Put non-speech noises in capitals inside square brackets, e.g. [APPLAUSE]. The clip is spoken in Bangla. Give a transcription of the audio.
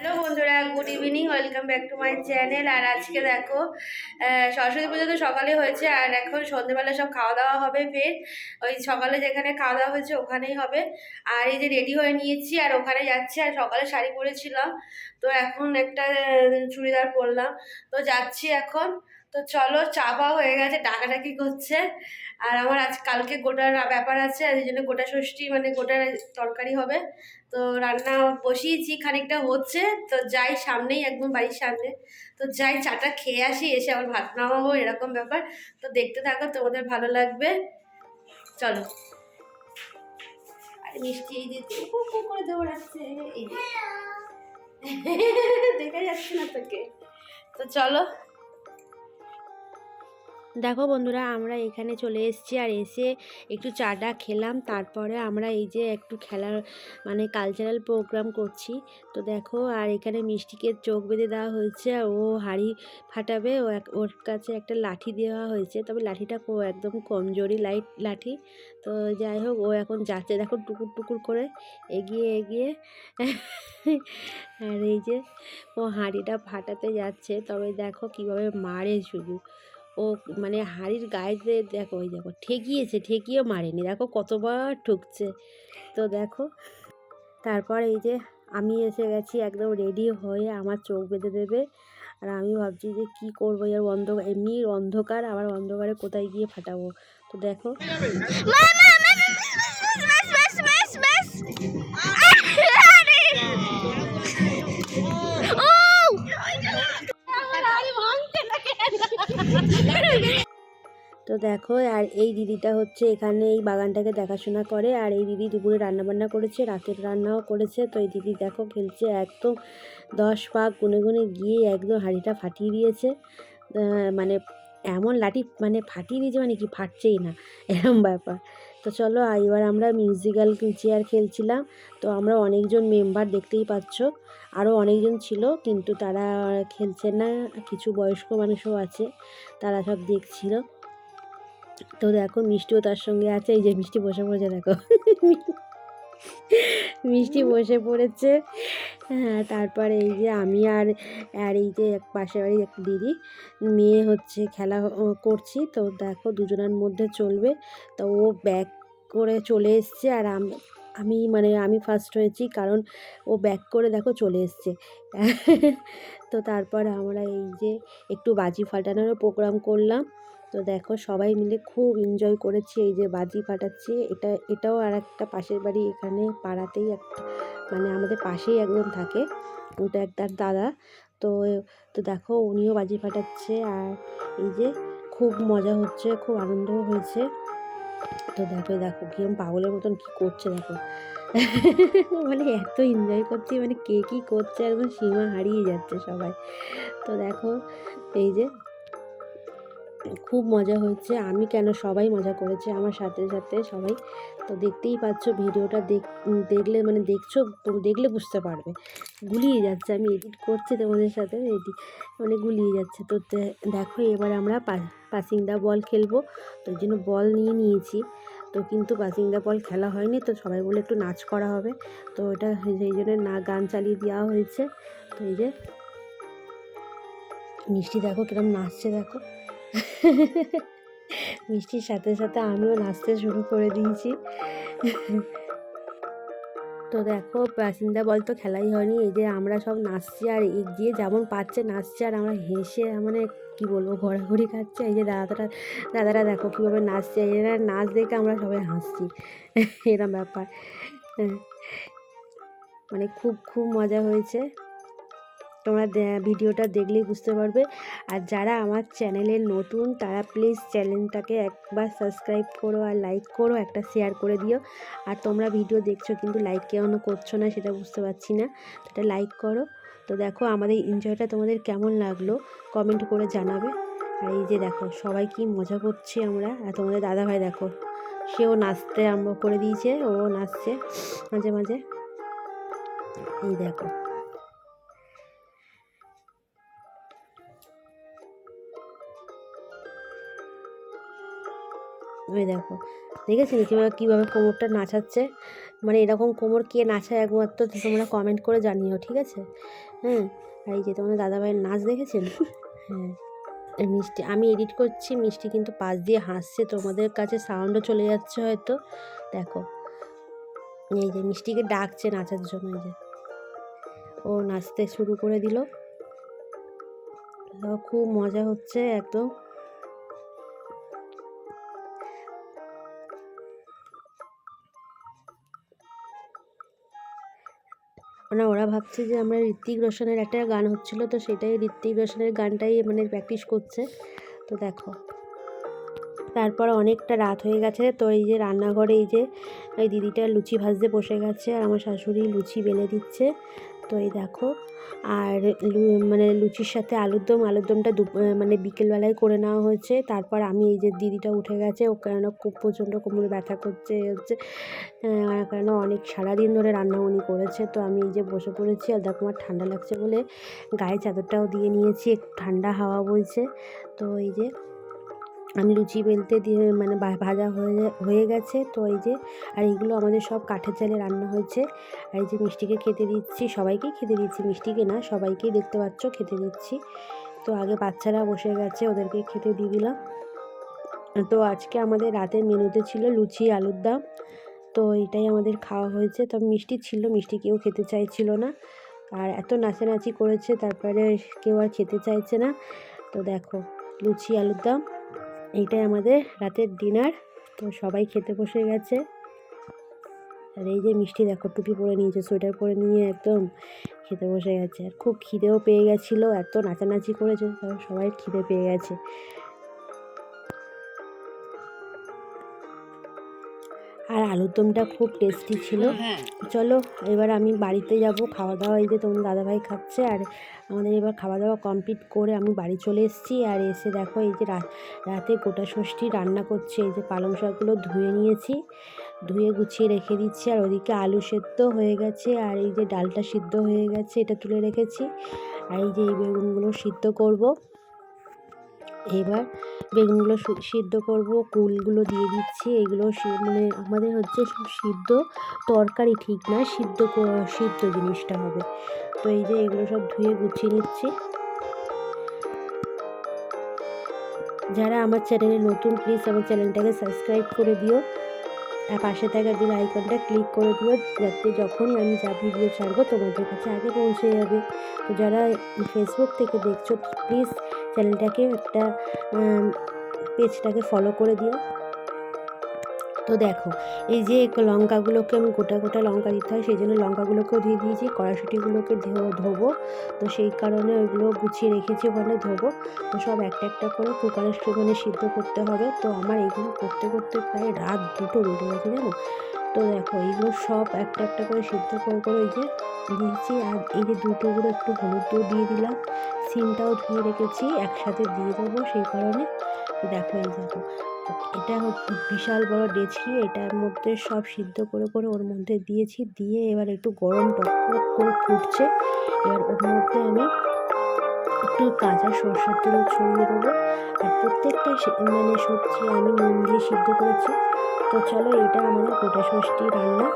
হ্যালো বন্ধুরা, good evening, welcome back to my channel. আর আজকে দেখো সরস্বতী পুজো তো সকালে হয়েছে, আর এখন সন্ধ্যেবেলা সব খাওয়া দাওয়া হবে ফের। ওই সকালে যেখানে খাওয়া দাওয়া হয়েছে ওখানেই হবে। আর এই যে রেডি হয়ে নিয়েছি, আর ওখানে যাচ্ছি, আর সকালে শাড়ি পরেছিলাম। তো এখন একটা চুড়িদার পরলাম। তো যাচ্ছি এখন। তো চলো চাপা হয়ে গেছে, ডাকাডাকি করছে। আর আমার আজ, কালকে গোটার ব্যাপার আছে, আর এই জন্য গোটা ষষ্ঠী মানে গোটার তরকারি হবে। তো রান্না বসিয়েছি, খানিকটা হচ্ছে। তো যাই সামনেই, একদম বাড়ির সামনে। তো যাই চাটা খেয়ে আসি, এসে আবার ভাত নামাবো, এরকম ব্যাপার। তো দেখতে থাকো, তোমাদের ভালো লাগবে। চলো। আরে মিষ্টি এই কু করে দৌড়াচ্ছে। [LAUGHS] দেখা যাচ্ছে না তোকে। তো চলো। দেখো বন্ধুরা, আমরা এখানে চলে এসেছি আর এসে একটু চাটা খেলাম। তারপরে আমরা এই যে একটু খেলার মানে কালচারাল প্রোগ্রাম করছি। তো দেখো, আর এখানে মিষ্টিকে চোখ বেঁধে দেওয়া হয়েছে ও হাড়ি ফাটাবে। ও ওর কাছে একটা লাঠি দেওয়া হয়েছে। তবে লাঠিটা একদম কমজোরি লাইট লাঠি। তো যাই হোক, ও এখন যাচ্ছে। দেখো, টুকুর টুকুর করে এগিয়ে এগিয়ে। আর এই যে ও হাঁড়িটা ফাটাতে যাচ্ছে। তবে দেখো কীভাবে মারে শুধু। ও মানে হাড়ির গায়ে দেখো ওই দেখো ঠেকিয়েছে ঠেকিয়েও মারেনি দেখো কতবার ঠুকছে তো দেখো তারপর এই যে আমি এসে গেছি একদম রেডি হয়ে আমার চোখ বেঁধে দেবে আর আমি ভাবছি যে কি করব এর অন্ধকার এমনি অন্ধকার আবার অন্ধকারে কোথায় গিয়ে ফাটাবো তো দেখো তো দেখো, আর এই দিদিটা হচ্ছে এখানে এই বাগানটাকে দেখাশোনা করে, আর এই দিদি দুপুরে রান্নাবান্না করেছে, রাতের রান্নাও করেছে। তো এই দিদি দেখো খেলছে একদম দশ পাক গুনে গুনে গিয়ে একদম হাঁড়িটা ফাটিয়ে দিয়েছে। মানে এমন লাঠি মানে ফাটিয়ে দিয়েছে মানে কি, ফাটছেই না। এরম ব্যাপার। তো চলো, এবার আমরা মিউজিক্যাল চেয়ার খেলছিলাম। তো আমরা অনেকজন মেম্বার দেখতেই পাচ্ছ। আরও অনেকজন ছিল, কিন্তু তারা খেলছে না। কিছু বয়স্ক মানুষও আছে, তারা সব দেখছিল। তো দেখো, মিষ্টিও তার সঙ্গে আছে। এই যে মিষ্টি বসে পড়েছে, দেখো। মিষ্টি বসে পড়েছে। হ্যাঁ তারপরে এই যে আমি আর আর এই যে এক পাশের বাড়ির এক দিদি, মেয়ে হচ্ছে খেলা করছি। তো দেখো দুজনের মধ্যে চলবে। তো ও ব্যাক করে চলে এসছে আর আমি আমি মানে আমি ফার্স্ট হয়েছি কারণ ও ব্যাক করে দেখো চলে এসছে। [LAUGHS] তো তারপর আমরা এই যে একটু বাজি ফাটানোরও প্রোগ্রাম করলাম। তো দেখো সবাই মিলে খুব এনজয় করেছি, এই যে বাজি ফাটাচ্ছে। এটা, এটাও আর একটা পাশের বাড়ি এখানে পাড়াতেই একটা মানে আমাদের পাশেই একজন থাকে, ওটা একটা দাদা। তো তো দেখো উনিও বাজি ফাটাচ্ছে আর এই যে খুব মজা হচ্ছে, খুব আনন্দও হয়েছে। তো দেখো দেখো কিরম পাগলের মতন কি করছে দেখো। [LAUGHS] মানে এত এনজয় করছি মানে কে কী করছে একদম সীমা হারিয়ে যাচ্ছে সবাই। তো দেখো এই যে খুব মজা হয়েছে। আমি কেন সবাই মজা করেছে আমার সাথে সাথে সবাই। তো দেখতেই পাচ্ছ ভিডিওটা দেখ দেখলে মানে দেখছ দেখলে বুঝতে পারবে। গুলিয়ে যাচ্ছে, আমি এডিট করছি তোমাদের সাথে এডিট মানে গুলিয়ে যাচ্ছে। তো দেখো এবার আমরা পা- পাসিংদা বল খেলব। তো জন্য বল নিয়ে নিয়েছি। তো কিন্তু পাসিংদা বল খেলা হয়নি, তো সবাই বলে একটু নাচ করা হবে। তো ওটা সেই জন্য না, গান চালিয়ে দেওয়া হয়েছে। তো এই যে, মিষ্টি দেখো কিরম নাচছে দেখো। মিষ্টির সাথে সাথে আমিও নাচতে শুরু করে দিয়েছি। তো দেখো বাসিন্দা বল তো খেলাই হয়নি, এই যে আমরা সব নাচছি আর এগিয়ে যেমন পাচ্ছে নাচছে আর আমরা হেসে মানে কি বলব, ঘোরাঘুরি খাচ্ছে। এই যে দাদারা দাদারা দেখো কীভাবে নাচছে এরা নাচ দেখে আমরা সবাই হাসছি। এরম ব্যাপার। মানে খুব খুব মজা হয়েছে। তোমরা ভিডিওটা দেখলেই বুঝতে পারবে। আর যারা আমার চ্যানেলে নতুন, তারা প্লিজ চ্যানেলটাকে একবার সাবস্ক্রাইব করো আর লাইক করো, একটা শেয়ার করে দিও। আর তোমরা ভিডিও দেখছ কিন্তু লাইক কেন করছ না সেটা বুঝতে পারছি না, সেটা লাইক করো। তো দেখো আমাদের এনজয়টা তোমাদের কেমন লাগল কমেন্ট করে জানাবে। আর এই যে দেখো, সবাই কি মজা করছি আমরা। আর তোমাদের দাদাভাই দেখো, সেও নাচতে আরম্ভ করে দিয়েছে, ও নাচছে মাঝে মাঝে। এই দেখো। ওই দেখো দেখেছেন কীভাবে কীভাবে কোমরটা নাচাচ্ছে? মানে এরকম কোমর কে নাচায় একমাত্র তোমরা কমেন্ট করে জানিও, ঠিক আছে? হ্যাঁ আর এই যে তোমাদের দাদাভাইয়ের নাচ দেখেছেন? হ্যাঁ মিষ্টি, আমি এডিট করছি, মিষ্টি কিন্তু পাশ দিয়ে হাসছে, তোমাদের কাছে সাউন্ডও চলে যাচ্ছে হয়তো। দেখো, এই যে মিষ্টিকে ডাকছে নাচার জন্য, এই যে। ও নাচতে শুরু করে দিল। খুব মজা হচ্ছে একদম। মানে ওরা ভাবছে যে আমরা ঋত্বিক রোশনের একটা গান হচ্ছিল, তো সেটাই ঋত্বিক রোশনের গানটাই মানে প্র্যাকটিস করছে। তো দেখো। তারপর অনেকটা রাত হয়ে গেছে। তো এই যে রান্নাঘরে এই যে, এই দিদিটা লুচি ভাজতে বসে গেছে আর আমার শাশুড়ি লুচি বেলে দিচ্ছে। তো এই দেখো, আর মানে লুচির সাথে আলুর দম, আলুর দমটা দুপ মানে বিকেলবেলায় করে নেওয়া হয়েছে। তারপর আমি এই যে দিদিটা উঠে গেছে, ও কেন খুব প্রচণ্ড কোমরে ব্যথা করছে হচ্ছে কেন অনেক সারাদিন ধরে রান্না উনি করেছে। তো আমি এই যে বসে পড়েছি, আর দেখো আমার ঠান্ডা লাগছে বলে গায়ে চাদরটাও দিয়ে নিয়েছি ঠান্ডা হাওয়া বইছে। তো এই যে আমি লুচি বেলতে দিয়ে মানে ভাজা হয়ে হয়ে গেছে। তো এই যে, আর এইগুলো আমাদের সব কাঠের জালে রান্না হয়েছে। আর এই যে মিষ্টিকে খেতে দিচ্ছি, সবাইকেই খেতে দিচ্ছি, মিষ্টিকে না, সবাইকেই দেখতে পাচ্ছ, খেতে দিচ্ছি। তো আগে বাচ্চারা বসে গেছে, ওদেরকে খেতে দিয়ে দিলাম। তো আজকে আমাদের রাতের মেনুতে ছিল লুচি, আলুর দম। তো এটাই আমাদের খাওয়া হয়েছে। তবে মিষ্টি ছিল, মিষ্টি কেউ খেতে চাইছিল না। আর এত নাচানাচি করেছে, তারপরে কেউ আর খেতে চাইছে না। তো দেখো, লুচি, আলুর দম। এইটাই আমাদের রাতের ডিনার তো সবাই খেতে বসে গেছে। আর এই যে মিষ্টি দেখো, টুপি পরে নিয়েছে, সোয়েটার পরে নিয়ে একদম খেতে বসে গেছে। আর খুব খিদেও পেয়ে গেছিল, এত নাচানাচি করেছে সবাই খিদে পেয়ে গেছে। আর আলুর দমটা খুব টেস্টি ছিল। চলো এবার আমি বাড়িতে যাব। খাওয়া দাওয়া এই যে তোমার দাদাভাই খাচ্ছে আর আমাদের এবার খাওয়া দাওয়া কমপ্লিট করে আমি বাড়ি চলে এসেছি। আর এসে দেখো এই যে রাত রাতে গোটা ষষ্ঠী রান্না করছি। এই যে পালং শাকগুলো ধুয়ে নিয়েছি ধুয়ে গুছিয়ে রেখে দিচ্ছি। আর ওদিকে আলু সেদ্ধ হয়ে গেছে আর এই যে ডালটা সিদ্ধ হয়ে গেছে এটা তুলে রেখেছি। আর এই যে এই বেগুনগুলো সিদ্ধ করব। এবার বেগুনগুলো সিদ্ধ করব, কুলগুলো দিয়ে দিচ্ছি, এগুলো মানে আমাদের হচ্ছে সিদ্ধ, তরকারি ঠিক না, সিদ্ধ সিদ্ধ জিনিসটা হবে। তো এই যে এগুলো সব ধুয়ে গুছিয়ে নিচ্ছি। যারা আমার চ্যানেলে নতুন প্লিজ আমার চ্যানেলটাকে সাবস্ক্রাইব করে দিও। পাশে থাকা বেল আইকনটা ক্লিক করে দিও, যাতে যখনই আমি যা ভিডিও ছাড়বো তোমাদের কাছে আগে পৌঁছে যাবে। তো যারা ফেসবুক থেকে দেখছ প্লিজ চ্যানেলটাকে একটা পেজটাকে ফলো করে দিও। তো দেখো, এই যে লঙ্কাগুলোকে আমি গোটা গোটা লঙ্কা দিতে হয়, সেই জন্য লঙ্কাগুলোকেও দিয়ে দিয়েছি কড়াশুটিগুলোকে ধোবো। তো সেই কারণে ওইগুলো গুছিয়ে রেখেছি ওখানে ধোবো। তো সব একটা একটা করে কুকারে মানে সিদ্ধ করতে হবে। তো আমার এইগুলো করতে করতে প্রায় রাত দুটো বেজে গেছে জানো? তো দেখো, এইগুলো সব একটা একটা করে সিদ্ধ করে করে এই যে দিয়েছি। আর এই যে দুটো করে একটু হলুদ দিয়ে দিলাম। সিমটাও ধুয়ে রেখেছি, একসাথে দিয়ে দেবো সেই কারণে। দেখো এই দেখো এটা বিশাল বড় ডেচকি। এটার মধ্যে সব সিদ্ধ করে করে ওর মধ্যে দিয়েছি। দিয়ে এবার একটু গরম টক করে ফুটছে। এবার ওর মধ্যে আমি একটু কাঁচা সরষের তেল ছড়িয়ে দেবো। আর প্রত্যেকটা মানে সবজি আমি নুন দিয়ে সিদ্ধ করেছি। তো চলো এটা আমাদের গোটা ষষ্ঠী রান্না।